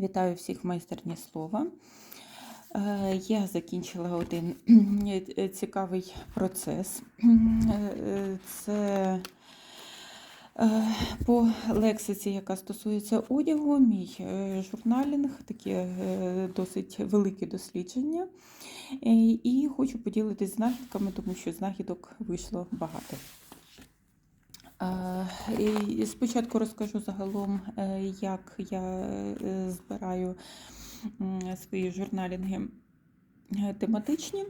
Вітаю всіх майстерні слова. Е, Я закінчила один цікавий процес. Е, Це е, по лексиці, яка стосується одягу, мій журналінг, таке досить велике дослідження. І хочу поділитися знахідками, тому що знахідок вийшло багато. Е, Спочатку розкажу загалом, е, як я е, збираю свої журналінги тематичні.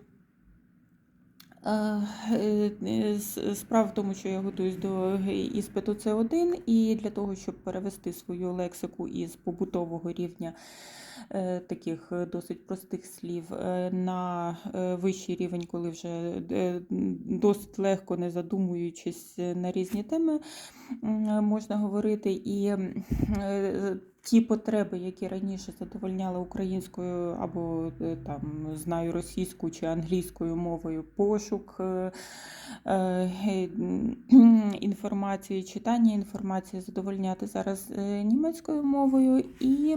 Е, е, Справа в тому, що я готуюсь до іспиту С1, і для того, щоб перевести свою лексику із побутового рівня е, таких е, досить простих слів е, на е, вищий рівень, коли вже е, досить легко, не задумуючись е, на різні теми, можна говорити. І е, ті потреби, які раніше задовольняли українською або е, там знаю російською чи англійською мовою, пошук е, е, інформації, читання інформації задовольняти зараз німецькою мовою. І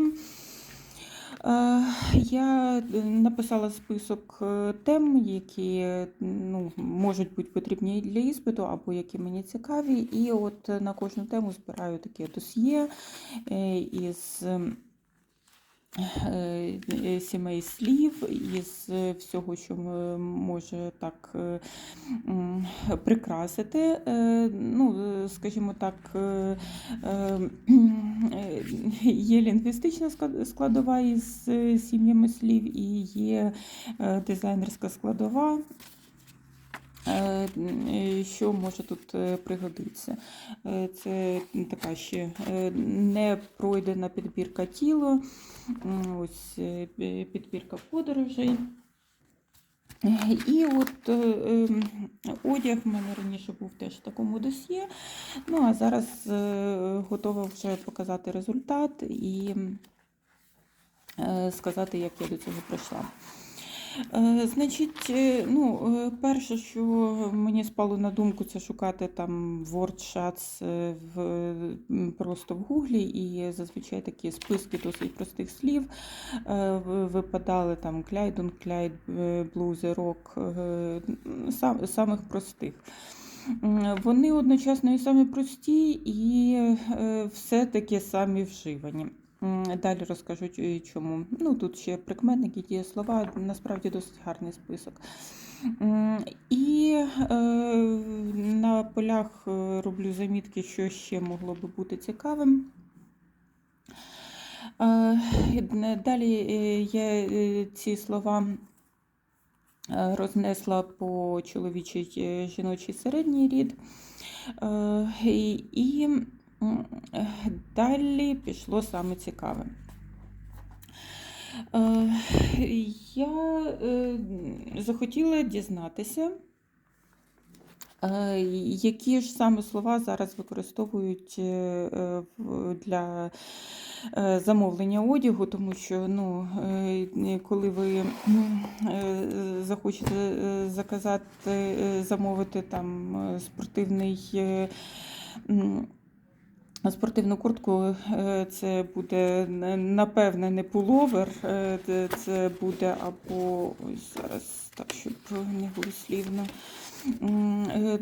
Я написала список е, тем, які е, ну, можуть бути потрібні для іспиту, або які мені цікаві. І от на кожну тему збираю таке досьє е, із е, е, сімей слів, із е, всього, що може так е, прикрасити. Е, Ну, е, скажімо так, е, е, е, є лінгвістична склад- складова із е, сім'ями слів і є е, дизайнерська складова. Е, Що може тут е, пригодитися? Е, Це така ще не пройдена підбірка тіла, ось підбірка подорожей. І от ем, одяг в мене раніше був теж в такому досьє. Ну а зараз готова вже показати результат і сказати, як я до цього прийшла. Е, Значить, е, ну, е, перше, що мені спало на думку, це шукати там WordShots е, в, просто в Гуглі, і зазвичай такі списки досить простих слів випадали там Кляйдун, Кляйд, блузи, рок, сам, самих простих. Вони одночасно і самі прості, і все-таки самі вживані. Далі розкажу чому. Ну, тут ще прикметники, дієслова, насправді досить гарний список. І е, на полях е, роблю замітки, що ще могло би бути цікавим. Е, Далі е, я е, ці слова рознесла по чоловічий жіночий середній рід. Е, І, далі пішло саме цікаве. Е, Я е, захотіла дізнатися, е, які ж саме слова зараз використовують для замовлення одягу, тому що ну, коли ви захочете заказати, замовити там спортивний. М, Спортивну куртку е, це буде е, напевне не пуловер, е, це- буде або ось зараз так, щоб не голослівно. М, е,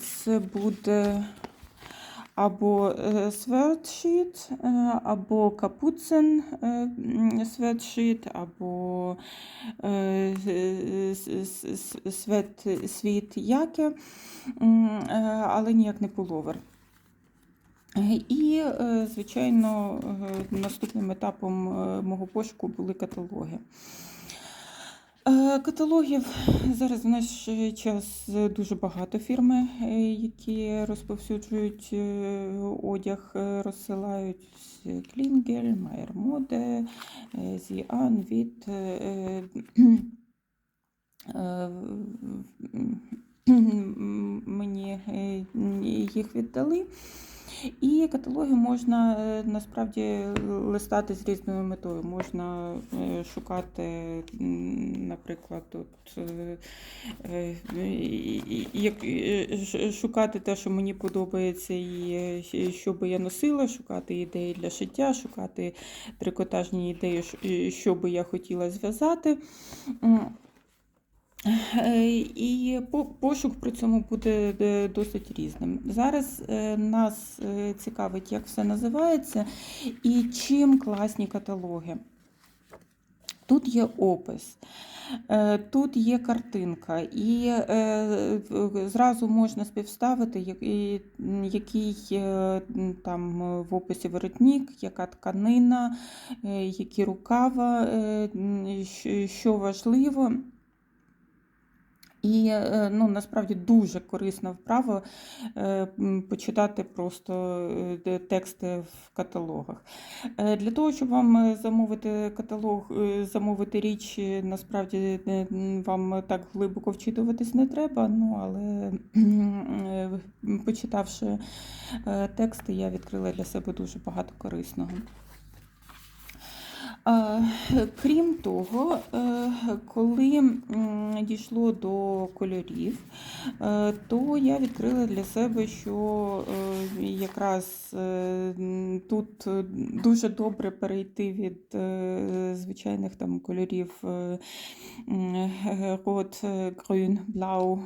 Це буде або светшіт, або капуцин светшіт, або світ яке, але ніяк не пуловер. І, е, звичайно, е, наступним етапом е, мого пошуку були каталоги. Каталогів зараз в наш час дуже багато фірми, які розповсюджують одяг, розсилають Клінгель, Майер Моде, Зіан, е, Мені їх віддали. І каталоги можна е, насправді листати з різною метою. Можна е, шукати, наприклад, тут, е, шукати те, що мені подобається, і що би я носила, шукати ідеї для шиття, шукати трикотажні ідеї, що би я хотіла зв'язати. Е, І пошук при цьому буде е, досить різним. Зараз е, нас цікавить, як все називається і чим класні каталоги. Тут є опис, тут є картинка, і зразу можна співставити, який там в описі воротник, яка тканина, які рукава, що важливо. І е, ну, насправді дуже корисна вправа е, почитати просто е, тексти в каталогах. Для того, щоб вам замовити каталог, замовити річ, насправді вам так глибоко вчитуватись не треба. Ну, але почитавши тексти, я відкрила для себе дуже багато корисного. Крім того, е, коли дійшло до кольорів, е, то я відкрила для себе, що е, якраз тут дуже добре перейти від звичайних там кольорів рот, grün, blau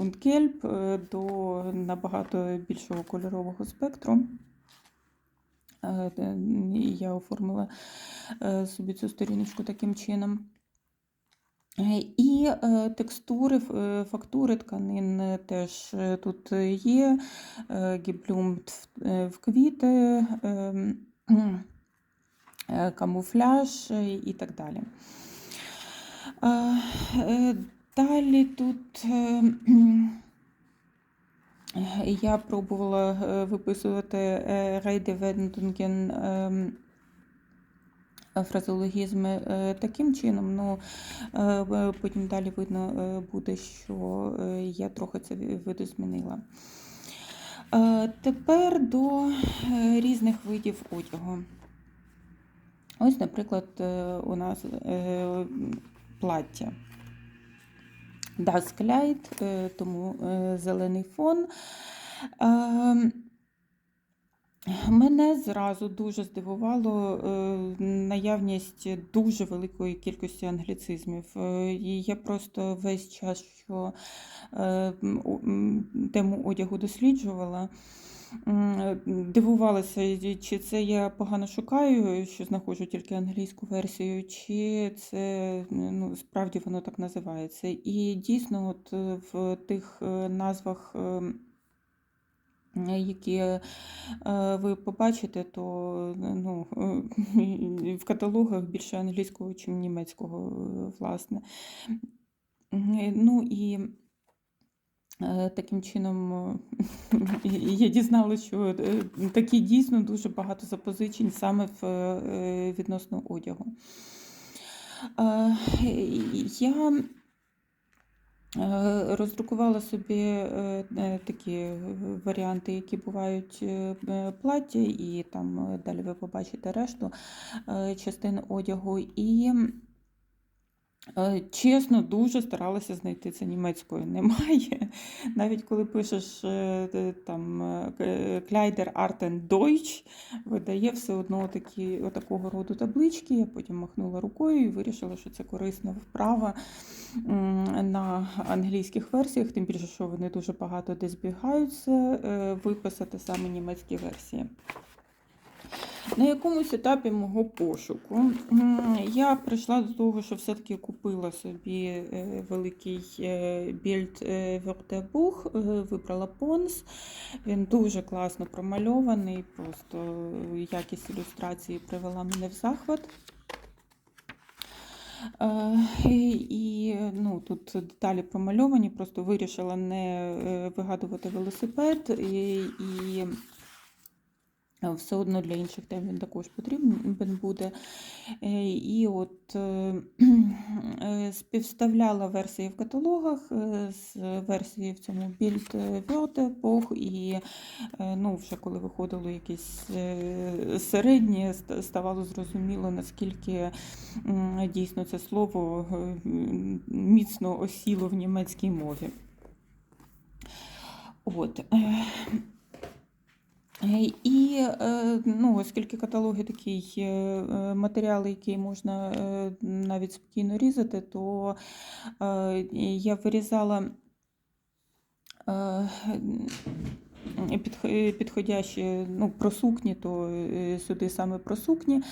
und gelb до набагато більшого кольорового спектру. Е, І я оформила е, собі цю сторіночку таким чином. Е, І е, текстури, е, фактури тканин е, теж е, тут є. Е, Гіблюмт в- е, квіти, ем, е, камуфляж е, і так далі. Е, е, Далі тут е, я пробувала е, виписувати е, рейдевендунген ем, фразеологізми е, таким чином, ну е, е, потім далі видно е, буде, що е, я трохи це ви- видозмінила. Е, Тепер до е, різних видів одягу. Ось, наприклад, е, у нас е, плаття. Das Kleid, е, тому е, зелений фон. Е, Мене зразу дуже здивувало наявність дуже великої кількості англіцизмів. І я просто весь час, що тему одягу досліджувала, дивувалася, чи це я погано шукаю, що знаходжу тільки англійську версію, чи це ну, справді воно так називається. І дійсно, от е, в тих е, назвах. е, е, які е, ви побачите, то ну, е, в каталогах більше англійського, ніж німецького, е, власне. Е, Ну і е, таким чином е, я дізналася, що е, такі дійсно дуже багато запозичень саме в е, відносно одягу. Е, Я Е, Роздрукувала собі е, е, такі варіанти, які бувають е, е, плаття, і там е, далі ви побачите решту е, частин одягу. І е, чесно, дуже старалася знайти це німецькою. Немає. Навіть коли пишеш е, там е, Kleider Arten Deutsch, видає все одно такі, отакого роду таблички. Я потім махнула рукою і вирішила, що це корисна вправа на англійських версіях, тим більше, що вони дуже багато де збігаються, е, виписати саме німецькі версії. На якомусь етапі мого пошуку я прийшла до того, що все-таки купила собі е, великий е, більд е, е, вибрала Понс. Він дуже класно промальований, просто якість ілюстрації привела мене в захват. І ну, тут деталі промальовані, просто вирішила не вигадувати велосипед і, і Все одно для інших тем він також потрібен буде. Е, І от е, е, співставляла версії в каталогах е, з версії в цьому більд Wörterbuch і е, ну, вже коли виходило якесь е, середнє, ставало зрозуміло, наскільки дійсно це слово е, міцно осіло в німецькій мові. От. І е, ну, оскільки каталоги такий е, е, матеріал, який можна навіть спокійно різати, то я вирізала підходящі ну, про сукні, то е, сюди саме про сукні.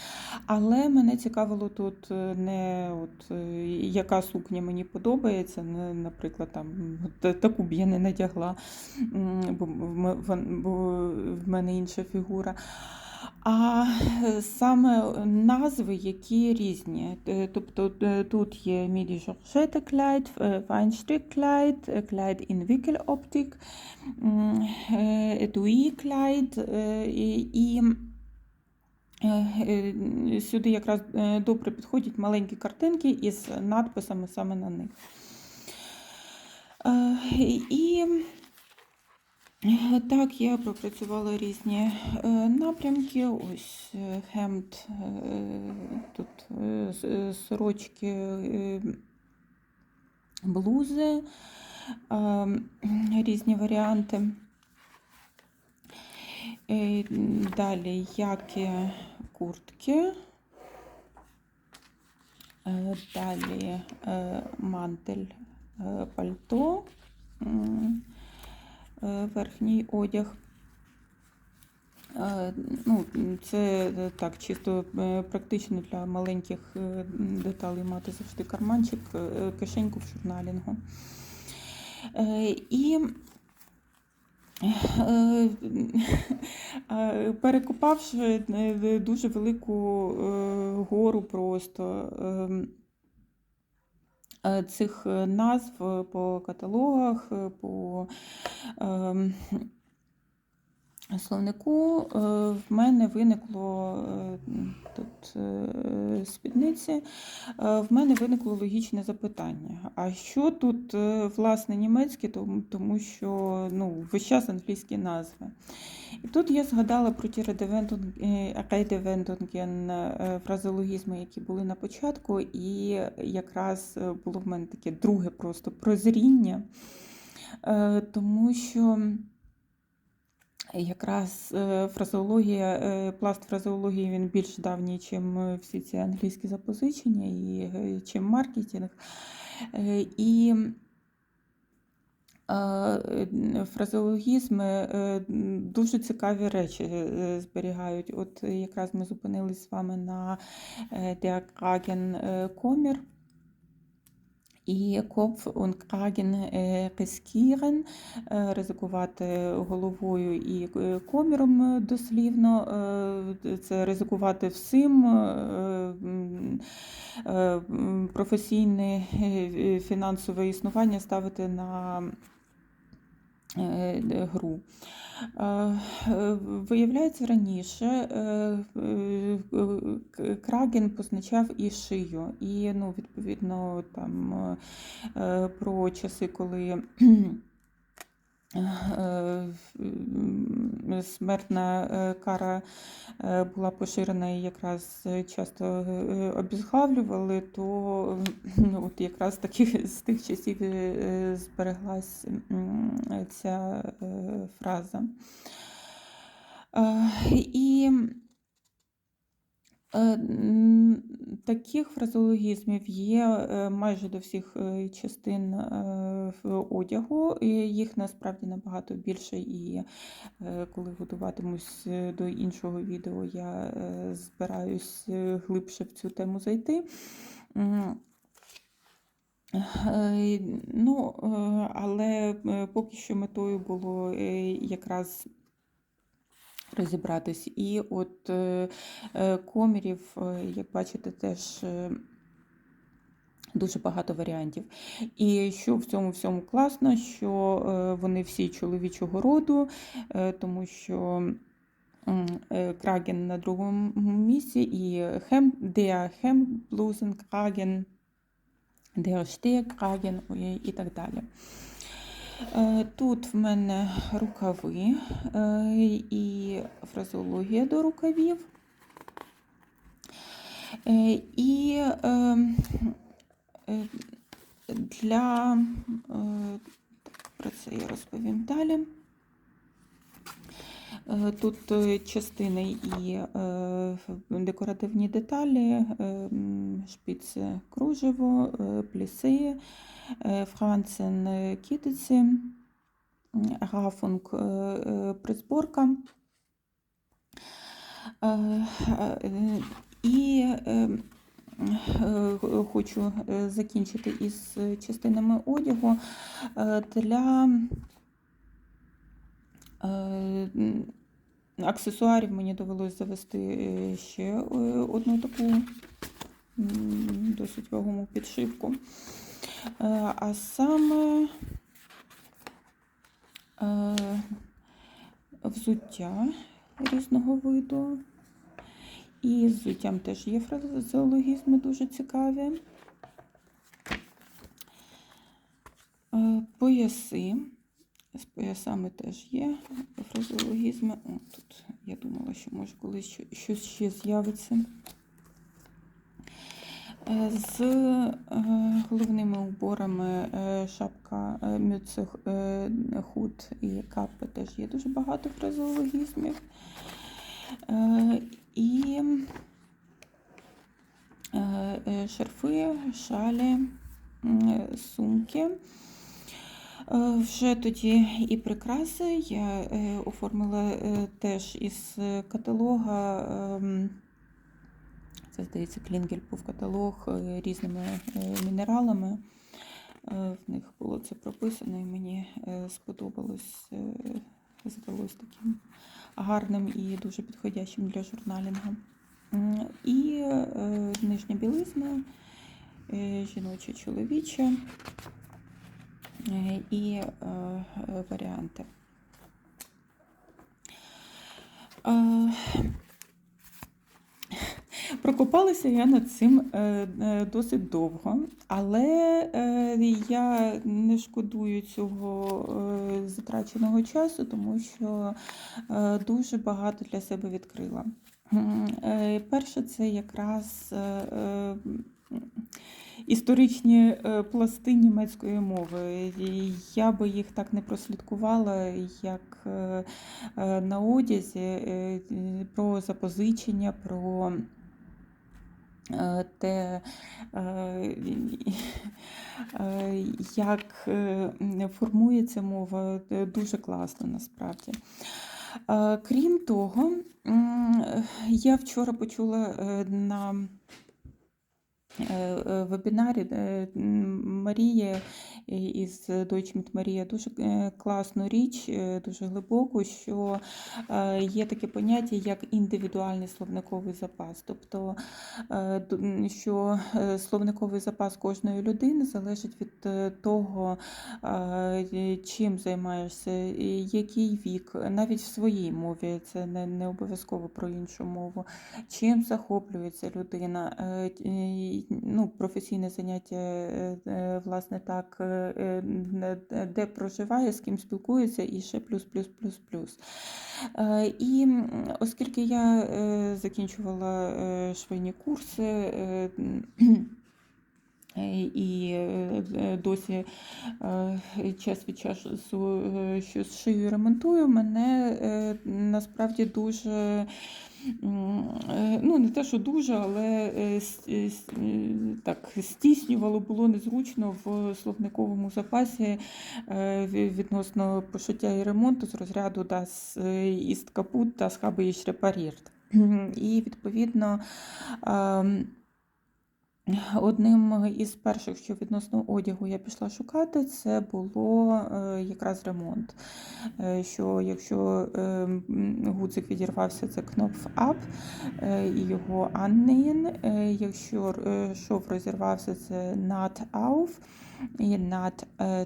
Але мене цікавило тут е, не от, е, яка сукня мені подобається. Наприклад, там таку б я не надягла, бо в мене інша фігура. А е, саме назви, які різні. Е, Тобто е, тут є міді жоржете клайд, файнштрик клайд, клайд in вікель-оптик, етуї клайд е, і. Е, е, Сюди якраз е, добре підходять маленькі картинки із надписами саме на них. Е, І е, так я пропрацювала різні е, напрямки. Ось е, хемд, е, тут е, е, сорочки, е, блузи, е, різні варіанти. Е, Далі які куртки. Е, Далі е, мантель, е, пальто, е, верхній одяг. Е, Ну, це е, так, чисто е, практично для маленьких е, деталей мати завжди карманчик, е, кишеньку в журналінгу. Е, І Е, е, Перекопавши е, дуже велику е, гору просто ем, е, цих е, назв по каталогах, е, по ем, словнику, е, в мене виникло е, тут е, спідниці, в мене виникло логічне запитання. А що тут власне німецьке, тому, що ну, весь час англійські назви. І тут я згадала про ті е, фразеологізми, які були на початку, і якраз було в мене таке друге просто прозріння, тому що. Якраз е, фразеологія, е, пласт фразеології він більш давній, ніж всі ці англійські запозичення і е, чим маркетинг. Е, І е, фразеологізми е, дуже цікаві речі е, зберігають. От якраз ми зупинились з вами на е, е, Komir. І Kopf und Kragen riskieren, ризикувати головою і е, коміром дослівно, е, це ризикувати всім, е, професійне фінансове існування ставити на гру. Е, е, Виявляється, раніше е, краген позначав і шию. І, ну, відповідно, там про часи, коли смертна е, кара е, була поширена і якраз е, часто е, обізглавлювали, то от якраз таких з тих часів е, збереглась ця е, фраза. Е, І Е, Таких фразеологізмів є е, майже до всіх е, частин е, одягу. Їх насправді набагато більше, і е, коли готуватимусь е, до іншого відео, я е, збираюсь е, глибше в цю тему зайти. Е, Ну, е, але е, поки що метою було е, якраз розібратись. І от е, е, комірів, е, як бачите, теж дуже багато варіантів. І що в цьому всьому класно, що вони всі чоловічого роду, тому що Краген на другому місці, і хем, der Hemdblusenkragen, der Stehkragen і- і так далі. Е, Тут в мене рукави е, і фразологія до рукавів. Е, І для про це я розповім далі. Е, Тут е, частини і е, декоративні деталі, м, шпиці кружево, пліси, францен е, кітиці, е, присборка. І хочу закінчити із частинами одягу для аксесуарів мені довелось завести е, ще е, одну таку досить вагому підшивку. Е, А саме е, взуття різного виду. І з взуттям теж є фразеологізми дуже цікаві. Е, Пояси. З поясами теж є фразеологізми. О, тут я думала, що може колись щось ще з'явиться. Е, З е, головними уборами е, шапка, мюце, е, худ і капи теж є дуже багато фразеологізмів. І шарфи, шалі, сумки. Е, Вже тоді і прикраси я е, оформила е, теж із каталога. ем, Це, здається, Клінгель був каталог різними мінералами. В них було це прописано, і мені сподобалось, здалось таким гарним і дуже підходящим для журналінгу. І нижня білизна, жіноча, чоловіча і е, варіанти. Е, Прокопалася я над цим е, досить довго, але я не шкодую цього затраченого часу, тому що дуже багато для себе відкрила. Перше, це якраз історичні е, пласти німецької мови. Я би їх так не прослідкувала, як е, е, на одязі, про запозичення, про те, як формується мова, дуже класно насправді. Крім того, я вчора почула на вебінарі е, Марії і- із Deutsche mit Maria дуже е, класну річ, е, дуже глибоку, що е, є таке поняття як індивідуальний словниковий запас. Тобто, що словниковий запас кожної людини залежить від того, чим займаєшся, який вік, навіть в своїй мові, це не, обов'язково про іншу мову, чим захоплюється людина, ну, професійне заняття, власне так, де проживає, з ким спілкується, і ще плюс, плюс, плюс, плюс. Е, І оскільки я е, закінчувала е, швейні курси, е, Е, І е, е, досі е, час від часу е, щось шию ремонтую, мене е, насправді дуже, е, ну не те, що дуже, але е, е, е, так стіснювало, було незручно в словниковому запасі е, відносно пошиття і ремонту з розряду das е, ist kaputt, das habe ich repariert. І відповідно. Одним із перших, що відносно одягу я пішла шукати, це було е, якраз ремонт. Е, Що якщо е, гудзик відірвався, це кнопф up і його annähen. Е, Якщо шов розірвався, це nut auf і е.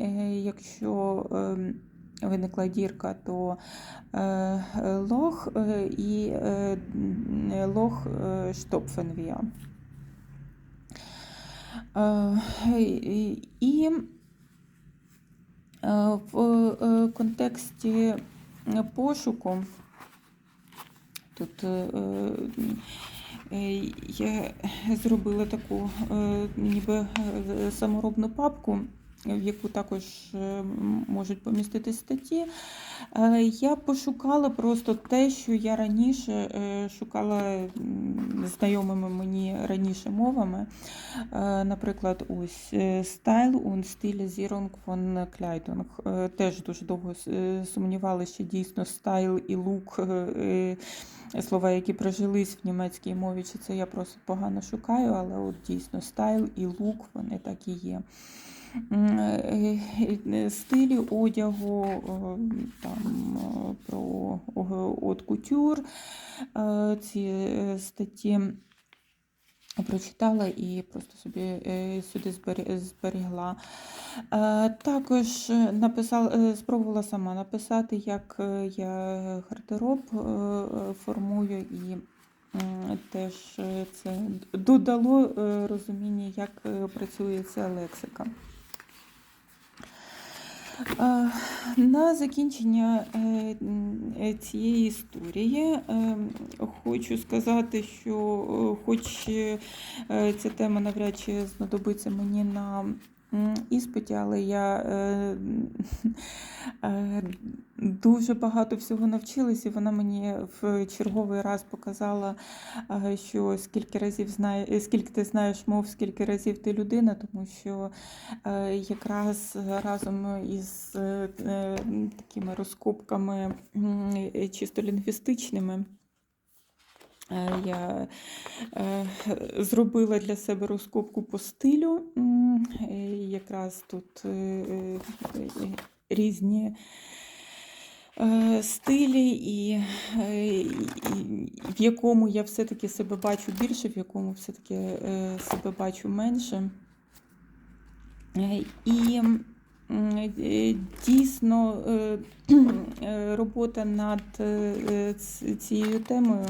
Е, Якщо ем, виникла дірка, то е, лох і е, лох штопфен wir. Е, і- І е, в е, контексті пошуку тут е, е, я зробила таку е, ніби е, саморобну папку, в яку також е, можуть помістити статті. Е, Я пошукала просто те, що я раніше е, шукала знайомими мені раніше мовами. Наприклад, ось Style und Stilisierung von Kleidung. Теж дуже довго сумнівалася, що дійсно стайл і лук слова, які прижились в німецькій мові, чи це я просто погано шукаю, але от дійсно стайл і лук вони так і є. Е, е, Стилі одягу, е, там про от кутюр, ці статті прочитала і просто собі сюди зберігла. Також написала, спробувала сама написати, як я гардероб формую, і теж це додало розуміння, як працює ця лексика. Е, На закінчення е, цієї історії е, хочу сказати, що хоч ця тема навряд чи знадобиться мені на іспиті, але я е, е, дуже багато всього навчилась, і вона мені в черговий раз показала, е, що скільки разів знає, скільки ти знаєш мов, скільки разів ти людина, тому що Е, якраз разом із е, е, такими розкопками е, чисто лінгвістичними. Е, Я е, зробила для себе розкопку по стилю. Якраз тут е, різні стилі, і, в якому я все-таки себе бачу більше, в якому все-таки себе бачу менше. І дійсно е, е, робота над е, цією темою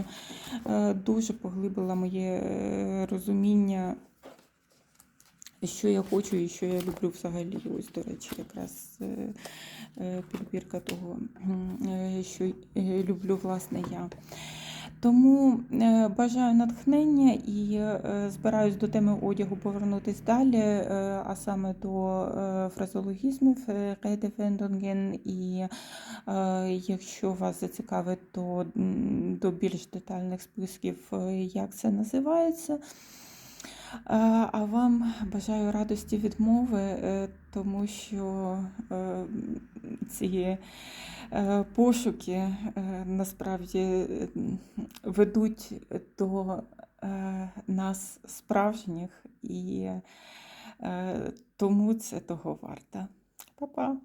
е, дуже поглибила моє е, розуміння, що я хочу і що я люблю взагалі. Ось, до речі, якраз е, е, підбірка того, е, що е, люблю власне я. Тому е, бажаю натхнення і е, збираюсь до теми одягу повернутись далі, е, а саме до фразологізмів Redewendungen. І якщо вас зацікавить, то до більш детальних списків, як це називається. А вам бажаю радості відмови, е, тому що е, ці е, пошуки насправді ведуть до нас справжніх, і тому це того варта. Па-па!